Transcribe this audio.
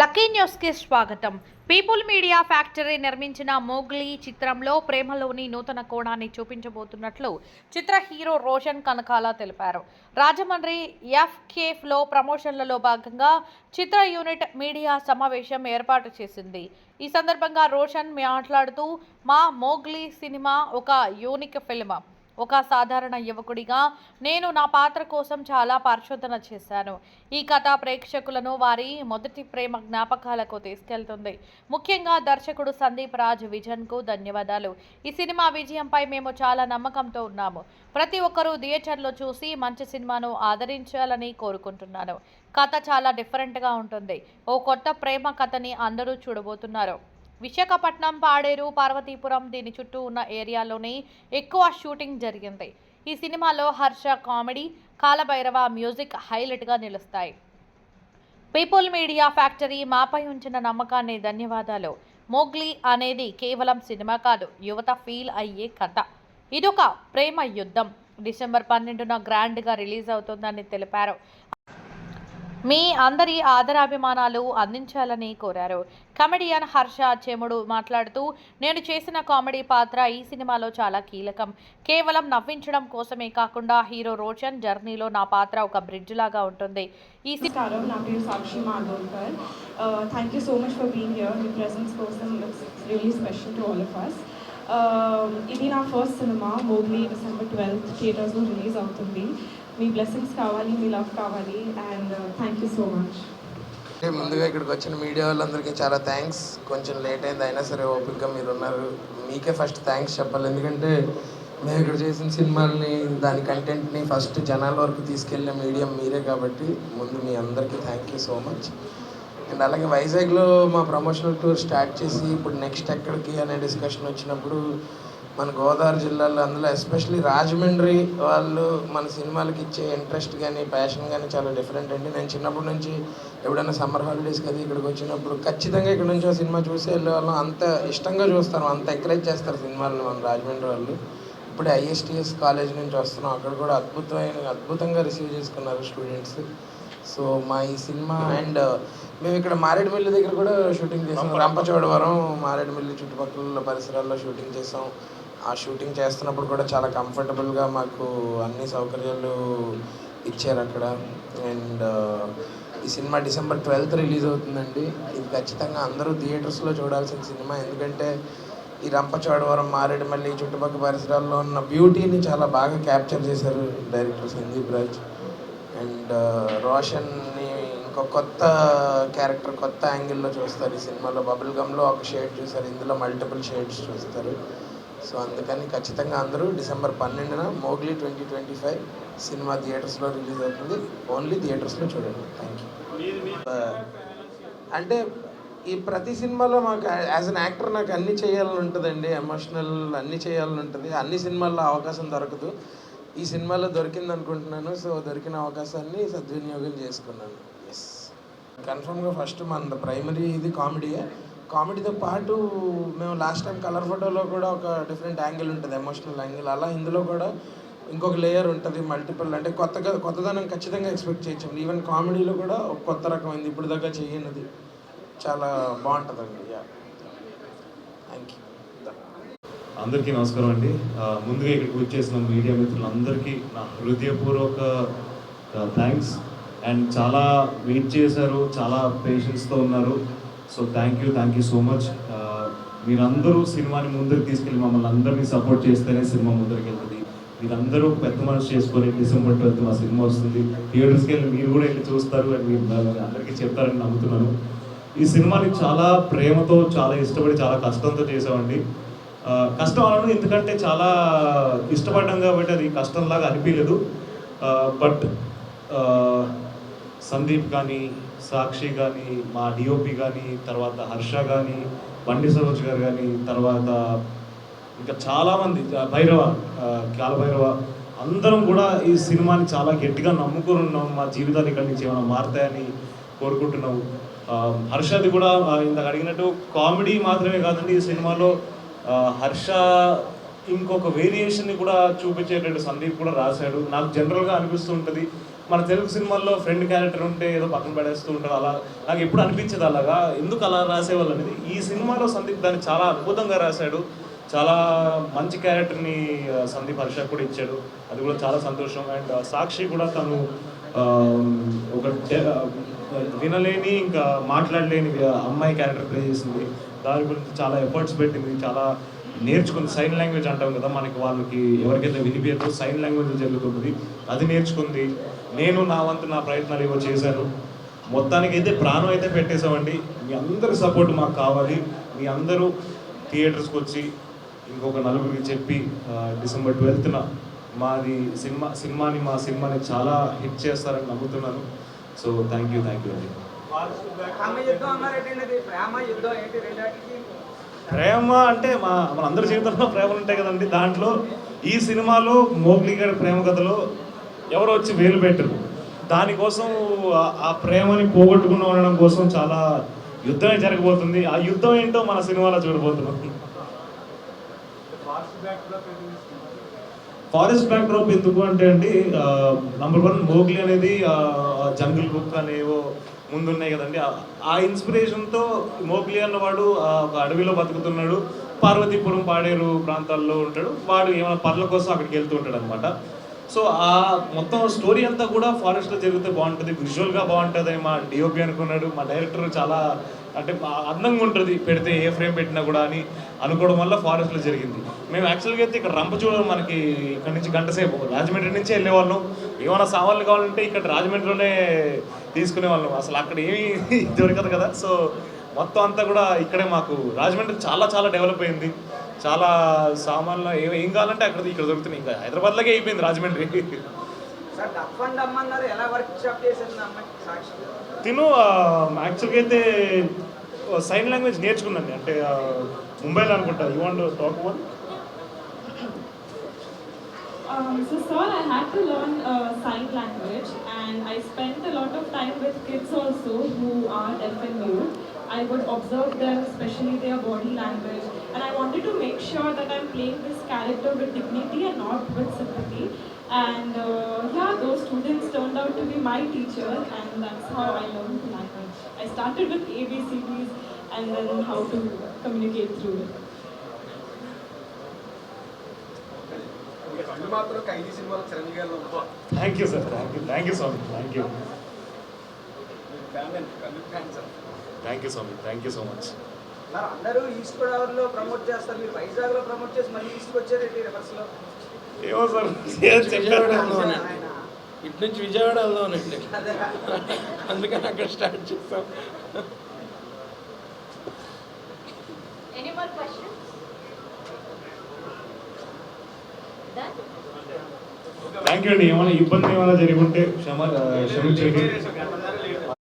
Lucky న్యూస్కి స్వాగతం. People media factory నిర్మించిన మోగ్లీ చిత్రంలో ప్రేమలోని నూతన కోణాన్ని చూపించబోతున్నట్లు చిత్ర హీరో రోషన్ కనకాల తెలిపారు. రాజమండ్రి ఎఫ్కేఫ్లో ప్రమోషన్లలో భాగంగా చిత్ర యూనిట్ మీడియా సమావేశం ఏర్పాటు చేసింది. ఈ సందర్భంగా రోషన్ మాట్లాడుతూ మా మోగ్లీ సినిమా ఒక యూనిక్ ఫిల్మ్. ఒక సాధారణ యువకుడిగా నేను నా పాత్ర కోసం చాలా పరిశోధన చేశాను. ఈ కథ ప్రేక్షకులను వారి మొదటి ప్రేమ జ్ఞాపకాలకు తీసుకెళ్తుంది. ముఖ్యంగా దర్శకుడు సందీప్ రాజ్ విజన్కు ధన్యవాదాలు. ఈ సినిమా విజయంపై మేము చాలా నమ్మకంతో ఉన్నాము. ప్రతి ఒక్కరూ థియేటర్లో చూసి మంచి సినిమాను ఆదరించాలని కోరుకుంటున్నాను. కథ చాలా డిఫరెంట్గా ఉంటుంది. ఓ కొత్త ప్రేమ కథని అందరూ చూడబోతున్నారు. విశాఖపట్నం పాడేరు పార్వతీపురం దీని చుట్టూ ఉన్న ఏరియాలోనే ఎక్కువ షూటింగ్ జరిగింది. ఈ సినిమాలో హర్ష కామెడీ కాలభైరవ మ్యూజిక్ హైలైట్గా నిలుస్తాయి. పీపుల్ మీడియా ఫ్యాక్టరీ మాపై ఉంచిన నమ్మకాన్ని ధన్యవాదాలు. మోగ్లీ అనేది కేవలం సినిమా కాదు యువత ఫీల్ అయ్యే కథ. ఇదొక ప్రేమ యుద్ధం. డిసెంబర్ పన్నెండున గ్రాండ్గా రిలీజ్ అవుతుందని తెలిపారు. మీ అందరి ఆదరాభిమానాలు అందించాలని కోరారు. కమెడియన్ హర్ష చెముడు మాట్లాడుతూ నేను చేసిన కామెడీ పాత్ర ఈ సినిమాలో చాలా కీలకం. కేవలం నవ్వించడం కోసమే కాకుండా హీరో రోషన్ జర్నీలో నా పాత్ర ఒక బ్రిడ్జ్ లాగా ఉంటుంది. ఈ సినిమా నా పేరు Sakshi Madholkar. Thank you so much for being here me presence కోసం really special to all of us ఇది నా first cinema Mowgli December twelfth థియేటర్స్లో రిలీజ్ అవుతుంది. మీ బ్లెస్సింగ్స్ కావాలి మీ లవ్ కావాలి and thank you so much అంటే ముందుగా ఇక్కడికి వచ్చిన మీడియా వాళ్ళందరికీ చాలా థ్యాంక్స్ కొంచెం లేట్ అయింది అయినా సరే ఓపిక్గా మీరు ఉన్నారు. మీకే ఫస్ట్ థ్యాంక్స్ చెప్పాలి. ఎందుకంటే మేము ఇక్కడ చేసిన సినిమాల్ని దాని కంటెంట్ని ఫస్ట్ జనాల వరకు తీసుకెళ్ళిన మీడియం మీరే కాబట్టి ముందు మీ అందరికీ thank you so much and అలాగే వైజాగ్లో మా ప్రమోషనల్ టూర్ స్టార్ట్ చేసి ఇప్పుడు నెక్స్ట్ ఎక్కడికి అనే డిస్కషన్ వచ్చినప్పుడు మన గోదావరి జిల్లాలో అందులో ఎస్పెషల్లీ రాజమండ్రి వాళ్ళు మన సినిమాలకి ఇచ్చే ఇంట్రెస్ట్ కానీ ప్యాషన్ కానీ చాలా డిఫరెంట్ అండి. నేను చిన్నప్పటి నుంచి ఎప్పుడైనా సమ్మర్ హాలిడేస్కి కదా ఇక్కడికి వచ్చినప్పుడు ఖచ్చితంగా ఇక్కడ నుంచి సినిమా చూసి వెళ్ళే వాళ్ళం అంత ఇష్టంగా చూస్తాను అంత ఎంకరేజ్ చేస్తారు సినిమాలను మన రాజమండ్రి వాళ్ళు. ఇప్పుడే ఐఎస్టిఎస్ కాలేజ్ నుంచి వస్తున్నాం. అక్కడ కూడా అద్భుతమైన అద్భుతంగా రిసీవ్ చేసుకున్నారు స్టూడెంట్స్ సో మా ఈ సినిమా అండ్ మేము ఇక్కడ మారేడుమిల్లి దగ్గర కూడా షూటింగ్ చేసాం. రంపచోడవరం మారేడుమిల్లి చుట్టుపక్కల పరిసరాల్లో షూటింగ్ చేసాం. ఆ షూటింగ్ చేస్తున్నప్పుడు కూడా చాలా కంఫర్టబుల్గా మాకు అన్ని సౌకర్యాలు ఇచ్చారు అక్కడ. అండ్ ఈ సినిమా డిసెంబర్ ట్వెల్త్ రిలీజ్ అవుతుందండి. ఇది ఖచ్చితంగా అందరూ థియేటర్స్లో చూడాల్సిన సినిమా. ఎందుకంటే ఈ రంపచోడవరం మారేడుమల్లి చుట్టుపక్కల పరిసరాల్లో ఉన్న బ్యూటీని చాలా బాగా క్యాప్చర్ చేశారు డైరెక్టర్ సందీప్ రాజ్. అండ్ రోషన్ని ఇంకో కొత్త క్యారెక్టర్ కొత్త యాంగిల్లో చూస్తారు ఈ సినిమాలో. బబుల్ గమ్లో ఒక షేడ్ చూస్తారు ఇందులో మల్టిపుల్ షేడ్స్ చూస్తారు. సో అందుకని ఖచ్చితంగా అందరూ డిసెంబర్ పన్నెండున Mowgli twenty twenty five cinema థియేటర్స్లో రిలీజ్ అవుతుంది. ఓన్లీ థియేటర్స్లో చూడండి. థ్యాంక్ యూ అంటే ఈ ప్రతి సినిమాలో మాకు యాజ్ అన్ యాక్టర్ నాకు అన్ని చేయాలని ఉంటుందండి. ఎమోషనల్ అన్ని చేయాలని ఉంటుంది. అన్ని సినిమాల్లో అవకాశం దొరకదు. ఈ సినిమాలో దొరికింది అనుకుంటున్నాను సో దొరికిన అవకాశాన్ని సద్వినియోగం చేసుకున్నాను. ఎస్ కన్ఫర్మ్గా ఫస్ట్ మన ప్రైమరీ ఇది కామెడీయే కామెడీతో పాటు మేము లాస్ట్ టైం కలర్ ఫోటోలో కూడా ఒక డిఫరెంట్ యాంగిల్ ఉంటుంది ఎమోషనల్ యాంగిల్ అలా ఇందులో కూడా ఇంకొక లేయర్ ఉంటుంది మల్టిపుల్ అంటే కొత్తగా కొత్తదనం ఖచ్చితంగా ఎక్స్పెక్ట్ చేయొచ్చు. ఈవెన్ కామెడీలో కూడా ఒక కొత్త రకమైంది ఇప్పుడు దాకా చేయనిది. చాలా బాగుంటుందండి యా థ్యాంక్ యూ అందరికీ నమస్కారం అండి. ముందుగా ఇక్కడికి వచ్చేసిన మీడియా మిత్రులందరికీ నా హృదయపూర్వక థ్యాంక్స్ అండ్ చాలా వెయిట్ చేశారు చాలా పేషెన్స్తో ఉన్నారు. So thank you thank you so much మీరందరూ సినిమాని ముందుకు తీసుకెళ్ళి మమ్మల్ని అందరినీ సపోర్ట్ చేస్తేనే సినిమా ముందరికి వెళ్తుంది. మీరందరూ పెద్ద మనసు చేసుకొని డిసెంబర్ ట్వెల్త్ మా సినిమా వస్తుంది. థియేటర్స్కి వెళ్ళి మీరు కూడా వెళ్ళి చూస్తారు అని మీరు అందరికీ చెప్తారని నమ్ముతున్నాను. ఈ సినిమాని చాలా ప్రేమతో చాలా ఇష్టపడి చాలా కష్టంతో చేసామండి కష్టం అనను ఎందుకంటే చాలా ఇష్టపడ్డాం కాబట్టి అది కష్టంలాగా అనిపించలేదు. బట్ సందీప్ కానీ సాక్షి కానీ మా డిఓపి కానీ తర్వాత హర్ష కానీ బండి సరోజ్ గారు కానీ తర్వాత ఇంకా చాలామంది భైరవ కాలభైరవ అందరం కూడా ఈ సినిమాని చాలా గట్టిగా నమ్ముకుని ఉన్నాం. మా జీవితాలు ఇక్కడి నుంచి ఏమైనా మారుతాయని కోరుకుంటున్నాము. హర్షది కూడా ఆ, ఇందాక అడిగినట్టు కామెడీ మాత్రమే కాదండి ఈ సినిమాలో. హర్ష ఇంకొక వేరియేషన్ని కూడా చూపించేటట్టు సందీప్ కూడా రాశాడు. నాకు జనరల్గా అనిపిస్తూ ఉంటుంది. మన తెలుగు సినిమాల్లో ఫ్రెండ్ క్యారెక్టర్ ఉంటే ఏదో పక్కన పడేస్తూ ఉంటారు అలా. నాకు ఎప్పుడు అనిపించేది అలాగా? ఎందుకు అలా రాసేవాళ్ళు అనేది? ఈ సినిమాలో సందీప్ దాన్ని చాలా అద్భుతంగా రాశాడు. చాలా మంచి క్యారెక్టర్ని సందీప్ హర్ష కూడా ఇచ్చాడు. అది కూడా చాలా సంతోషం. అండ్ సాక్షి కూడా తను ఒక వినలేని ఇంకా మాట్లాడలేని అమ్మాయి క్యారెక్టర్ ప్లే చేసింది. దాని గురించి చాలా ఎఫర్ట్స్ పెట్టింది చాలా నేర్చుకుంది. సైన్ లాంగ్వేజ్ అంటాం కదా మనకి వాళ్ళకి ఎవరికైతే వినిపించదో సైన్ లాంగ్వేజ్ జరుగుతుంది. అది నేర్చుకుంది. నేను నా వంతు నా ప్రయత్నాలు ఏవో చేశాను. మొత్తానికి అయితే ప్రాణం అయితే పెట్టేశామండి. మీ అందరి సపోర్ట్ మాకు కావాలి. మీ అందరూ థియేటర్స్కి వచ్చి ఇంకొక నలుగురికి చెప్పి డిసెంబర్ ట్వెల్త్న మాది సినిమా సినిమాని మా సినిమాని చాలా హిట్ చేస్తారని నమ్ముతున్నాను. So thank you thank you అండి. ప్రేమ అంటే మా మనందరి జీవితంలో ప్రేమలు ఉంటాయి కదండి. దాంట్లో ఈ సినిమాలో మోగ్లీ గారి ప్రేమ కథలో ఎవరు వచ్చి వేలు పెట్టరు. దానికోసం ఆ- ప్రేమని పోగొట్టుకున్న ఉండడం కోసం చాలా యుద్ధమే జరగబోతుంది. ఆ యుద్ధం ఏంటో మన సినిమాలో చూడబోతున్నాం. ఫారెస్ట్ బ్యాక్ డ్రాప్ ఎందుకు అంటే అండి నంబర్ వన్ మోగ్లీ అనేది జంగిల్ బుక్ అనేవో ముందున్నాయి కదండి. ఆ- ఇన్స్పిరేషన్తో మోగ్లీ అన్నవాడు ఆ, ఒక అడవిలో బతుకుతున్నాడు. పార్వతీపురం పాడేరు ప్రాంతాల్లో ఉంటాడు. వాడు ఏమైనా పనుల కోసం అక్కడికి వెళ్తూ ఉంటాడు అనమాట సో ఆ మొత్తం స్టోరీ అంతా కూడా ఫారెస్ట్లో జరిగితే బాగుంటుంది. విజువల్గా బాగుంటుంది మా డిఓపి అనుకున్నాడు. మా డైరెక్టర్ చాలా అంటే అందంగా ఉంటుంది పెడితే ఏ ఫ్రేమ్ పెట్టినా కూడా అని అనుకోవడం వల్ల ఫారెస్ట్లో జరిగింది. మేము యాక్చువల్గా అయితే ఇక్కడ రంపచూడ మనకి ఇక్కడ నుంచి గంట సేపు రాజమండ్రి నుంచి వెళ్ళేవాళ్ళం. ఏమైనా సామాన్లు కావాలంటే ఇక్కడ రాజమండ్రిలోనే తీసుకునే వాళ్ళం. అసలు అక్కడ ఏమీ దొరకదు కదా. సో మొత్తం అంతా కూడా ఇక్కడే మాకు రాజమండ్రి చాలా చాలా డెవలప్ అయింది. చాలా సామాన్లు ఏం ఏం కావాలంటే అక్కడ ఇక్కడ దొరుకుతున్నాయి. ఇంకా హైదరాబాద్లోకే అయిపోయింది రాజమండ్రి. తిను యాక్చువల్గా అయితే సైన్ లాంగ్వేజ్ నేర్చుకున్నాను అంటే ముంబైలో అనుకుంటా you want talk one Um, so, sir, I had to learn uh, sign language, and I spent a lot of time with kids also who are deaf and mute. I would observe them, especially their body language, and I wanted to make sure that I'm playing this character with dignity and not with sympathy. And uh, yeah, those students turned out to be my teachers, and that's how I learned the language. I started with ABCDs and then how to communicate through it. Thank you sir thank you thank you Swamy thank you thank you స్వామి thank you so much అందరూ east గోదావరిలో promote చేస్తారు మీరు వైజాగ్లో promote చేసి మళ్ళీ ఈస్ట్కి వచ్చారేంటి రివర్స్లో ఏమో సార్ విజయవాడ ఇటు నుంచి విజయవాడ వెళ్దామనండి అదే అందుకని అక్కడ స్టార్ట్ చేస్తాం? థ్యాంక్ యూ అండి. ఏమైనా ఇబ్బంది ఏమైనా జరిగి ఉంటే క్షమ క్షమించండి.